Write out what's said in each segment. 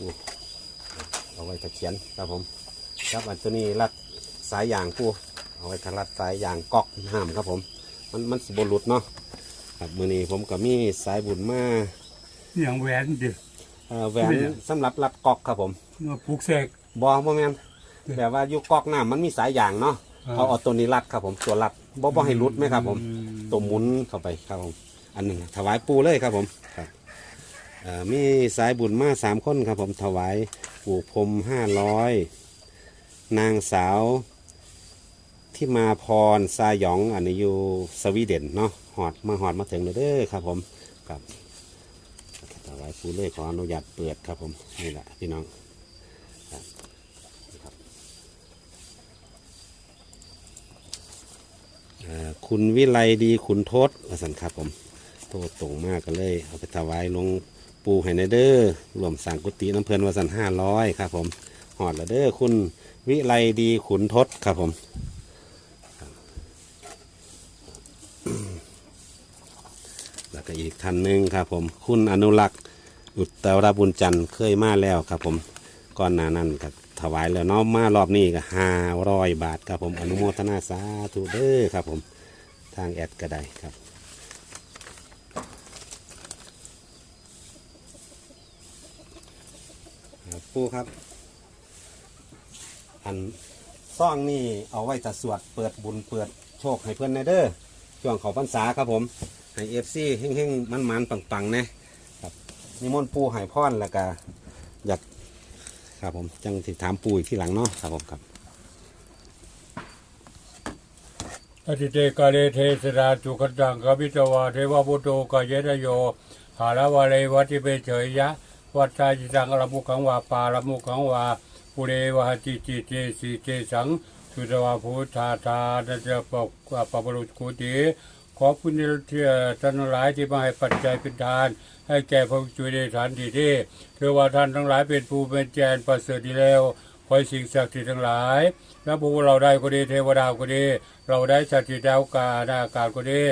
นี่เอาไว้ตะเขียนครับผม ครับอันตัวนี้รัดสายยางปูเอาไว้ทรัดสายยางกอกห้ามครับผม มันมันสิบหลุดเนาะครับมือนี้ผมก็มีสายบุญมาอย่างแหวนดิเอ่อแหวนสำหรับรัดกอกครับผมเนาะปลูกเสกบอบ่แม่นแบบว่าอยู่กอกน้ำมันมีสายยางเนาะอ่าเอาเอาตัวนี้รัดครับผมตัวรัดบ่บ่ให้หลุดไหมครับผมอืตัวหมุนเข้าไปครับผมอันหนึ่งถวายปูเลยครับผมครับ เอ่อมีสายบุญมาสามคนครับผมถวายปู่พรมห้าร้อยนางสาวที่มาพรซาหยองอันนี้อยู่สวีเดนเนาะหอดมาหอดมาถึงเลยเด้อครับผมครับถวายปูเลยขออนุญาตเปิดครับผมนี่แหละพี่น้องคุณวิไลดีขุนทศสันครับผมโตตรงมากกันเลย เอาไปถวายหลวง ปูให้ในเด้อรวมสั่งกุฏิน้ำเพลินวสันห้าร้อยครับผมหอดล้วเด้อคุณวิไลดีขุนทศครับผมแล้วก็อีกท่านหนึ่งครับผม คุณอนุรักษ์อุตตรบุญจันทร์เคยมาแล้วครับผมก่อนหน้านั้นก็ถวายแล้วเนาะมารอบนี้ก็ห้าร้อยบาทครับผมอนุโมทนาสาธุเด้อครับผมทางแอดก็ได้ครับครับ ปูครับ อันซ่องนี่เอาไว้จะสวดเปิดบุญเปิดโชคให้เพื่อนในเด้อช่วงของพรรษาครับผม ให้เอฟซีเฮงๆมันๆปังๆนะครับนิมนต์ปูให้พรแล้วก็อยากครับผมจังสิถามปูอีกที่หลังเนาะครับผมครับอธิเตกาเลเทสราจุขจังกบิตวาเทวบุตโตกายะโยหาลวาเลวัติเปเฉยยะ วัตตาจิตังอรมุขังวาปาลมุขังวาปุเรวหติจิเจสีเจสังสุตวาพุทธาทานะจะปกปปรุกุติขอคุณเทียท่านทั้งหลายที่มาให้ปัจจัยเป็นทาน ให้แก่พระจุยในฐานที่ที่เถือว่าท่านทั้งหลายเป็นผู้เป็นแจนประเสริฐดีแล้วขอให้สิ่งศักดิ์สิทธิ์ทั้งหลายและพวกเราได้ก็ดีเทวดาก็ดี เราได้สัตว์ดาวกาอากาศก็ดี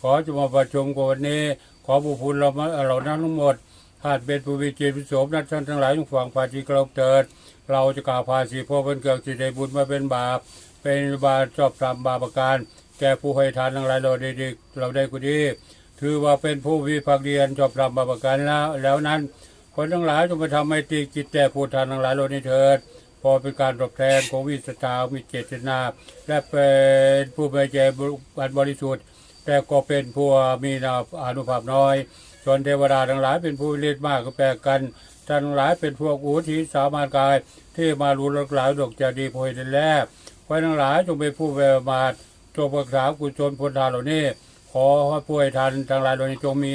ขอจะมาประชุมกันวันนี้ ขอบุพุนเรามาเรานั้นทั้งหมด หากเป็นผู้วิจิตรวิโสมนักท่านทั้งหลายจงฟังภาชีกราเถิด เราจะกล่าวภาษีพ่อเป็นเกิดสิได้บุญมาเป็นบาป เป็นบาปชอบทำบาปประการ แก่ผู้ให้ทานทั้งหลายเราได้ดีเราได้ก็ดีถือว่าเป็นผู้วิภักเรียนชอบทำบาปประการแล้วแล้วนั้นคนทั้งหลายจงมาทำให้ตีจิตแต่ผู้ทานทั้งหลายเรานี้เถิดพอเป็นการตอบแทนของวิสตามีเจตนา และเป็นผู้ไม่ใจบันบริสุทธิ์ แต่ก็เป็นผู้มีนาอนุภาพน้อย ส่วนเทวดาทั้งหลายเป็นผู้เลียดมากก็แปลกันท่านทั้งหลายเป็นพวกอุทิสามารกาย ที่มารู้ลักหลายดอกจะดีโพยในแรกไว้ทั้งหลายจงเป็นผู้เวมาทจงรักษากุศลพุทธาเหล่านี้ขอให้ผู้ให้ทานทั้งหลายเหล่านี้จงมี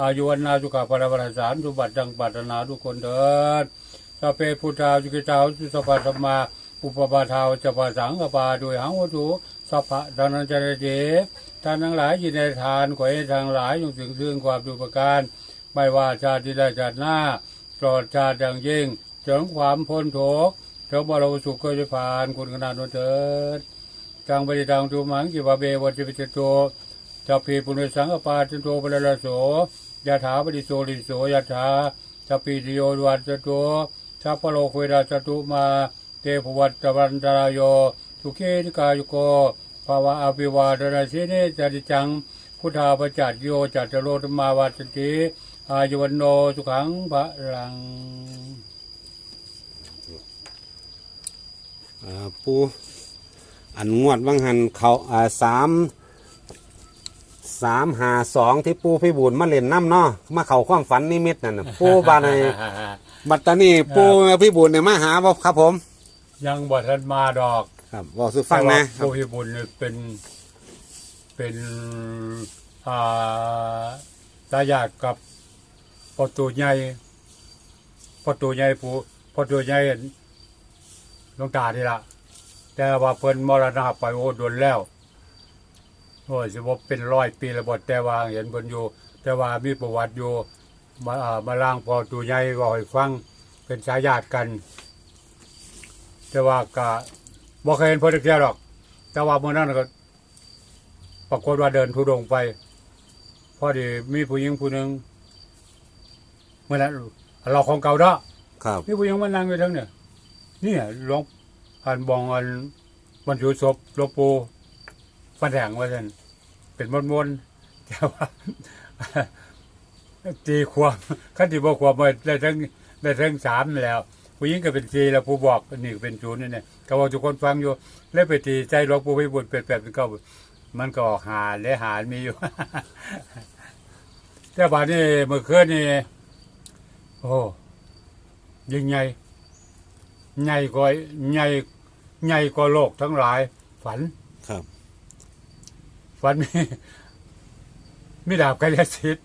อายุวันนาสุขภาพระสารสุบัติดังปรารถนาทุกคนเถิดสเพพุทธาจุกิตาสุสภาธรรมา อุปปาทาวจะปาสังกปาโดยหังวัตถุ สัพพะทานันจรเจท่านทั้งหลายยินในทานขอให้ทางหลายจงถึงซึ่งความดุประการ ไม่ว่าชาติใดชาติหน้าตลอดชาติอย่างยิ่งจงความพ้นทุกข์จงบรมสุขก็จะผ่านคุณขนาดนั้นเถิดจังปฏิดังตุมังจิวาเบวัจิปิจโตจัพพีปุณสังกปาจันโตปะละโสยะถาปฏิโสลิโสยะถาจัพพีติโยวัจโตสัพพโลกเวราจตุมา เตภวัตตวันตรายโย สุเกติกายุโกภาวะอภิวาทนาสิเนจติจัง พุทธาปจัตโยจัตตโรธรรมาวัตติอายุวันโนสุขังพระลังอ่าปูอันงวดวังหันเขาอ่าสามสามหาสองที่ปูพี่บุญมาเล่นน้ำเนาะมาเข่าความฝันนิมิตนั่นน่ะปูบานในบัตตานีปูพี่บุญเนี่ยมาหาบ่ครับผม ยังบ่ทันมาดอก ครับบอกสุฟังนะคแต่รับว่าผู้พิบุญเนี่ยเป็นเป็นอ่าตายากกับประตูใหญ่ประตูใหญ่ผู้ประตูใหญ่หลวงตานี่ละแต่ว่าเพิ่นมรณะไปโอ้โดนแล้วโอ้ยสิบ่เป็นร้อยปีแล้วบ่แต่ว่าเห็นเพิ่นอยู่ แต่ว่ามีประวัติอยู่มาอ่ามาล่างพอตูใหญ่เว่าให้ฟังเป็นสายญาติกัน แต่ว่าก็ บ่เคยเห็นเพิ่นจักเที่ยหรอก แต่ว่าเมื่อนั้นก็ปรากฏว่าเดินทุดงค์ไป พอดีมีผู้หญิงผู้หนึ่งเมื่อนั้นเราของเก่าเนาะครับนี่ผู้หญิงมานั่งอยู่ทั้งเนี่ยเนี่ยหลวงอันบองอันบรรจุศพหลวงปู่ปันแหงว่าท่นเป็นมนๆแต่ว่า ตีความขั้นที่บอกความว่าได้ทั้งได้ทั้งสามแล้ว ผู้หญิงก็เป็นสี่แล้วผู้บอกนี่ก็เป็นศูนย์นี่เนี่ยก็บอกทุกคนฟังอยู่ แล้วไปตีใจหลวงปู่ไปบุญเป็นแปดเป็นเก้ามันก็ออกหาและหารมีอยู่ แต่บาดนี้เมื่อคืนนี่โอ้ยิ่งใหญ่ใหญ่กว่าใหญ่ใหญ่กว่าโลกทั้งหลาย ฝันครับ ฝันมีมีดาบกายสิทธิ์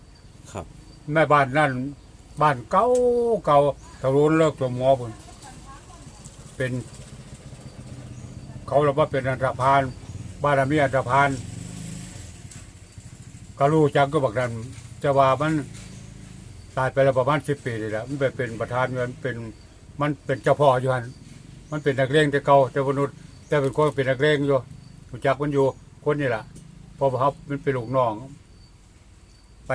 ครับแม่บ้านนั่น บ้านเก่าเก่าตะรุนเลิกตัวหมอพุ่นเป็น เขาเราว่าเป็นอันธพาลบ้านมีอันธพาลก็รู้จักก็บอกนั้นจะว่ามันตายไปแล้วประมาณสิบปีเลยแหละมันไปเป็นประธานเงินเป็นมันเป็นเจ้าพ่ออยู่หันมันเป็นนักเลงแต่เก่าแต่มนุษย์แต่เป็นคนเป็นนักเลงอยู่รู้จักมันอยู่คนนี่แหละพอเขามันเป็นลูกน้อง ไป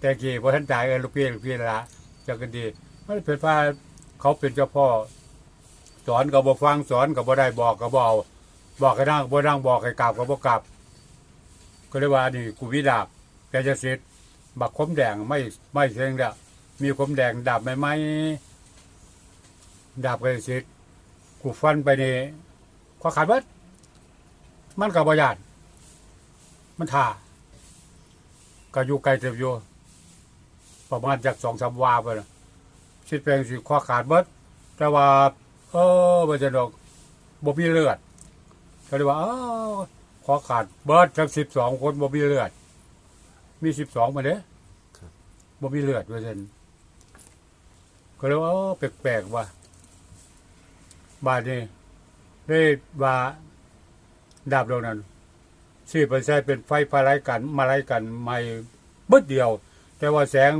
แต่กี้พอท่านจ่ายเออลูกพี่ลูกพี่ละ จักกันดีมันเป็นว่าเขาเป็นเจ้าพ่อ สอนก็บ่ฟังสอนก็บ่ได้บอกก็บ่เอาบอกให้นั่งบ่นั่งบอกให้กลับก็บ่กลับ ก็เลยว่านี่กูวิดาบแกจะเสร็จบักคมแดงไม่ไม่เสียงแล้วมีคมแดงดาบไม่ไหมดาบก็จะเสร็จกูฟันไปนี่ข้อขาดเบิดมันก็บ่ยานมันท่าก็อยู่ไกลเต็มอยู่ ประมาณจากสองสามวาไปนะชิดแปลงสิข้อขาดเบิดแต่ว่าเออบ่จะดอกบ่มีเลือดก็เลยว่าเออขอขาดเบิดทั้งสิบสองคนบ่มีเลือด มีสิบสองมาเด้ครับบ่มีเลือดว่าซั่นก็เลยว่าแปลกๆว่าบาดนี้ได้ว่าดาบดวงนั้นสี่เปอร์เซ็นเป็นไฟพาไลกันมาไลกันไม่เบิดเดียว แต่ว่าแสง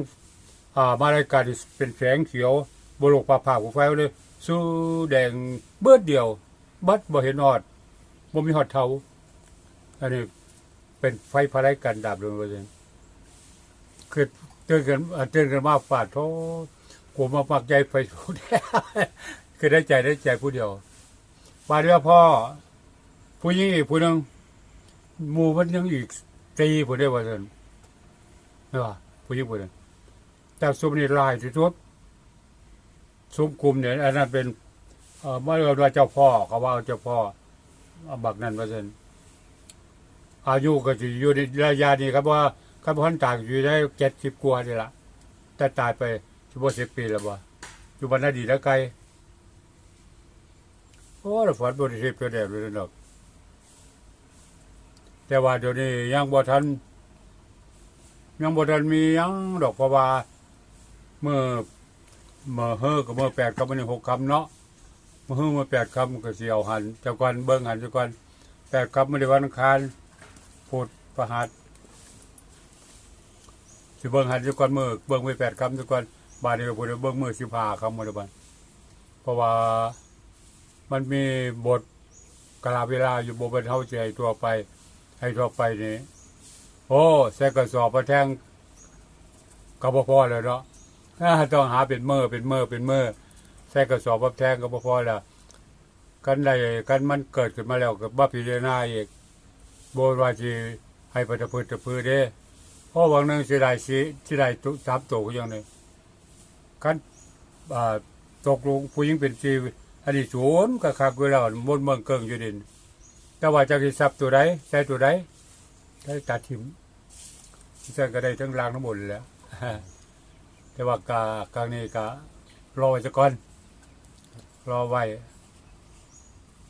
อ่ามาไลกันนี่เป็นแสงเขียวบลกปาผ่าของไฟเลยสู้แดงเบิดเดียว บัดบ่เห็นออดบ่มีหอดเทาอันนี้เป็นไฟพาไลกันดาบดวงว่าซั่นคือเตือนกันเตือนกันมาปาดโทกูมาปักใจไฟสูดคือได้ใจได้ใจผู้เดียวปาดเรือพ่อ ผู้หญิงอีกผู้นึงมู่มันยังอีกสี่ผู้ได้ว่าซั่นเนาะผู้หญิงผู้นั้น แต่ซุมนี่ลายที่สุดซุมกลุ่มเนี่ยอันนั้นเป็นเอ่อเมื่อเราว่าเจ้าพ่อเขาว่าเจ้าพ่อเอาบักนั้นว่าซั่นอายุก็สิอยู่ในระยะนี้ครับว่าครับพันตากอยู่ได้เจ็ดสิบกว่านี่ละแต่ตายไปสิบสิบปีแล้วบ่อยู่บรรณดีแล้วไกลโอ้เราฝันบริสุทธิ์ก็แดดเลยดอกแต่ว่าเดี๋ยวนี้ยังบ่ทันยังบ่ทันมียังดอกเพราะว่า เมื่อเมื่อเฮอกับเมื่อแปดกับเมื่อหกคำเนาะเมื่อเฮอมาแปดคำก็เสียวหันเจากวันเบิ้งหันเจากวันแปดคำม่ได้วันอังคารพูดประหัสสิเบิ้งหันเจากวันเมือเบิ้งไปแปดคำเจากวันบาดเดียวพูดเบิ้งมือสิบห้าคำมดเลยบันเพราะว่ามันมีบทกาลเวลาอยู่บนเท่าใจตัวไป ให้ตัวไปนี่โอ้แซกกระสอบประแทงก็บ่พอเลยเนาะ อ่าต้องหาเป็นเมื่อเป็นเมื่อเป็นเมื่อใส่กระสอบบับแทงก็บ่พอแล้วกันได้กันมันเกิดขึ้นมาแล้วก็บ่พิจารณาอีกบ่ว่าสิให้ประพฤติตะพือเด้เพราะวันหนึงสิได้สิสิได้ตุสามตัวก็อย่างนี้กันตกลงผู้หญิงเป็นชีอันนี้ศูนย์ก็คักอยู่แล้วบนเมืองเกิงอยู่ดิน แต่ว่าจะสินทรัพย์ตัวใดใช้ตัวใดได้ตัดทิมซึ่งก็ได้ทั้งรางทั้งหมดแล้ว แต่ว่ากากลางนี้ก็รอไว้ซะก่อนรอไว้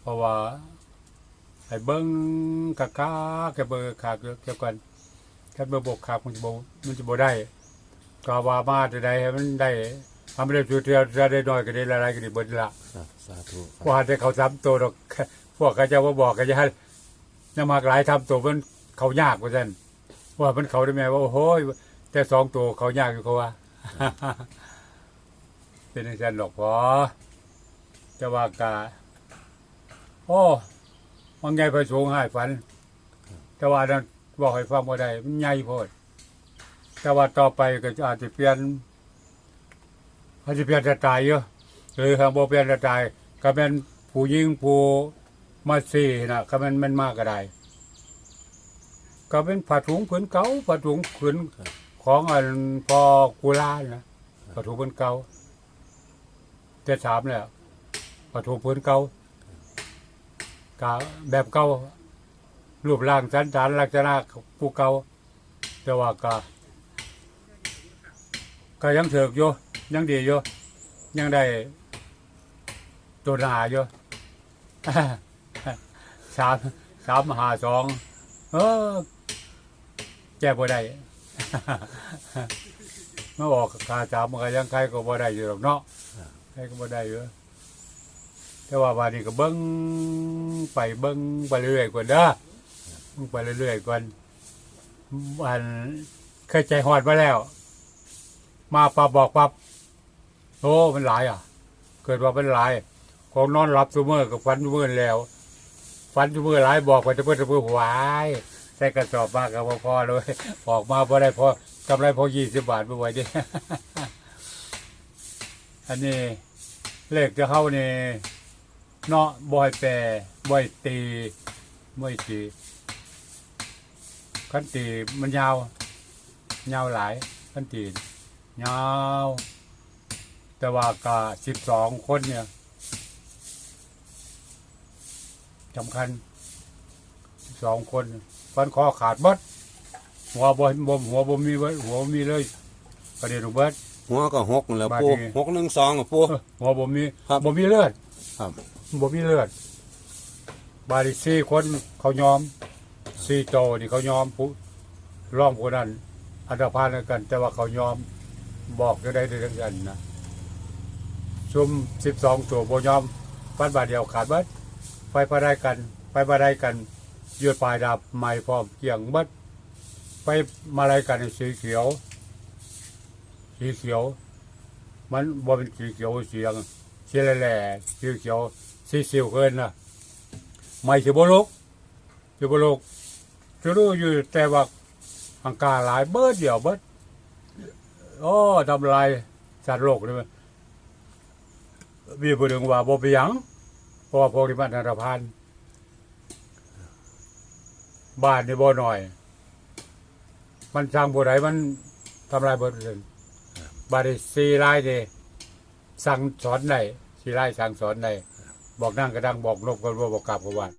เพราะว่าให้เบิ้งกะกาแกเบอร์ขาดเกี่ยวกันแค่เบอร์บกขาดมันจะบ่มันจะบ่ได้ก็ว่ามาจะได้ให้มันได้ทำได้สุดเดียวจะได้น้อยก็ได้หลายๆก็ได้เบิดละครับสาธุครับว่าแต่เขาทำตัวดอกพวกเขาจะว่าบอกกันจะให้ยังมากหลายทำตัวมันเขายากกว่าฉันว่ามันเขาได้ไหมว่าโอ้โหแต่สองตัวเขายากอยู่เขาว่า เป็นอย่างนั้นหรอกพอจะว่ากาโอ้มันใหญ่ไปสูงให้ฝัน แต่ว่านั้นบอกให้ฟังว่าได้มันใหญ่โพดแต่ว่าต่อไปก็อาจจะเปลี่ยนอาจจะเปลี่ยนจะตายเยอะหรือทางบ่เปลี่ยนตายก็เป็นผู้ยิงผู้มาสี่นะก็เป็นมันมากก็ได้ ก็เป็นผ้าถุงผืนเก่าผ้าถุงผืน ของอันพอกุลานะผ้าถุงผืนเก่าเจ็ดสามแล้วผ้าถุงผืนเก่ากะแบบเก่ารูปร่างสันฐานลักษณะผู้เก่าแต่ว่าก็ก็ยังเถิกอยู่ยังดีอยู่ยังได้ตัวหนาอยู่สามสามหาสองเออแก้บ่ได้ มาออกคาสามมันก็ยังใครก็บ่ได้อยู่หรอกเนาะใครก็บ่ได้อยู่แต่ว่าวันนี้ก็เบิ้งไปเบิ้งไปเรื่อยๆก่อนเด้อเบิ่งไปเรื่อยๆก่อนวันเคยใจหอดมาแล้ว มาปับบอกปับโอ้มันหลายอะ เกิดว่ามันหลายของนอนหลับซุมื้อกับฟันซุมื้อแล้วฟันซุมื้อหลายบอกไปจะเพิ่นจะเพิ่นหวายใส่กระสอบมาก็บ่พอเลยออกมาบ่ได้พอกำไรพอ20บบาทบ่ไหวเดิอันนี้เลขจะเข้านี่เนาะบ่ให้แปรบ่ให้ตีบ่ให้ตีคันตีมันยาวยาวหลายคันตียาว แต่ว่าก็12คนเนี่ยสำคัญ12คน ฟันคอขาดเบิดหัวบ่บ่หัวบ่มีเบิดหัวบ่มีเลยประเด็นของเบิด หัวก็หกนั่นแหล้วบาดปูนี้ หกหนึ่งสองอะปูเออหัวบ่มีครับ บ่มีเลือดครับ บ่มีเลือด บาดนีสี่คนเขายอมสี่โตนี่เขายอมผู้ร่องผู้นั้น อันธพาลกัน แต่ว่าเขายอมบอกจะได้ด้วยกันนะชุมสิบสองตัวบ่ยอมฟันบาดเดียวขาดเบิด ไปพาได้กัน ไปมาได้กัน ยืดปลายดาบไม้พร้อมเกี่ยงเบิดไปมาอะไรกันสีเขียว สีเขียว มันบ่เป็นสีเขียวเสียงสีแหล่สีเขียวสีเสียวเกินนะไม่สิบลุกสิบลุกจะรู้อยู่แต่ว่าอังกาหลายเบิดเดียวเบิดโอ้ทำลายสัตว์โลกเลยมั้ยมีผู้หนึ่งว่าบ่ไปยังเพราะว่าพวกนี้มันอันธพาล บ้านนี่บ่หน่อย มันสร้างบ่ไหนมันทำลายบ่ได้บาดนี้สี่ลายเด้สั่งสอนไหนสีไล่สั่งสอนไหนบอกนั่งก็ดังบอกนกก็รู้บอกกลับก็วัน